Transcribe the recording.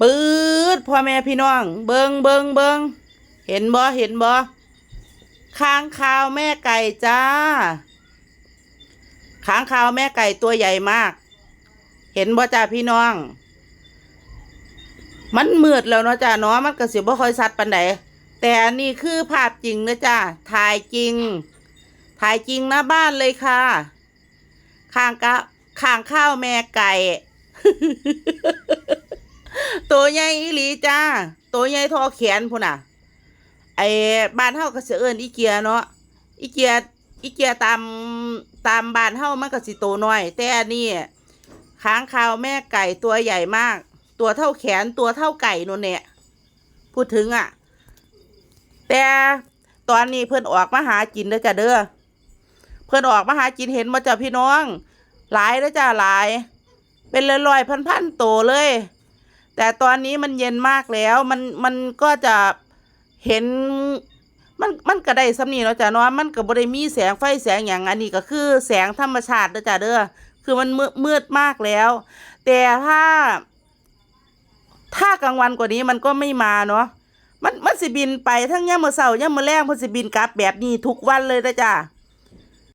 ปื๊ดพ่อแม่พี่น้อง เบิงเบิงเบิงเห็นบ่เห็นบ่ค้างคาวแม่ไก่จ้าค้างคาวแม่ไก่ตัวใหญ่มาก เห็นบ่จ้าพี่น้อง มันมืดแล้วเนาะจ้าเนาะมันก็สิบ่ค่อยชัดปานใดแต่อันนี้คือภาพจริงนะจ้าถ่ายจริง ถ่ายจริงน้าบ้านเลยค่ะข้างกะข้างข้าวแม่ไก่ ตัวใหญ่อีหลีจ้า ตัวใหญ่ทอแขนพุ่นน่ะ ไอ้บ้านเฮาก็สิเอิ้นอีเกียเนาะอีเกียอีเกียตามตามบ้านเฮามันก็สิโตน้อย แต่อันนี้ค้างคาวแม่ไก่ตัวใหญ่มาก ตัวเท่าแขนตัวเท่าไก่นู่นเนี่ยพูดถึงอะ แต่ตอนนี้เพื่อนออกมาหากินเด้อจ้ะเด้อเพื่อนออกมาหากินเห็นมาจ้ะพี่น้อง หลายเด้อจ้ะหลาย เป็นร้อยๆพันๆโตวเลย แต่ตอนนี้มันเย็นมากแล้วมันมันก็จะเห็นมันมันก็ได้สำนีเนาะจ้ะเนาะมันก็บ่ได้มีแสงไฟแสงอย่างอันนี้ก็คือแสงธรรมชาติเด้อจ้ะเด้อคือมันมืดมืดมากแล้ว แต่ถ้า ถ้ากลางวันกว่านี้มันก็ไม่มาเนาะมันมันสิบินไปทั้งย่ามมื้อเช้าย่ามมือแลงเพิ่นสิบินกลับแบบนี้ทุกวันเลยนะจ้ะ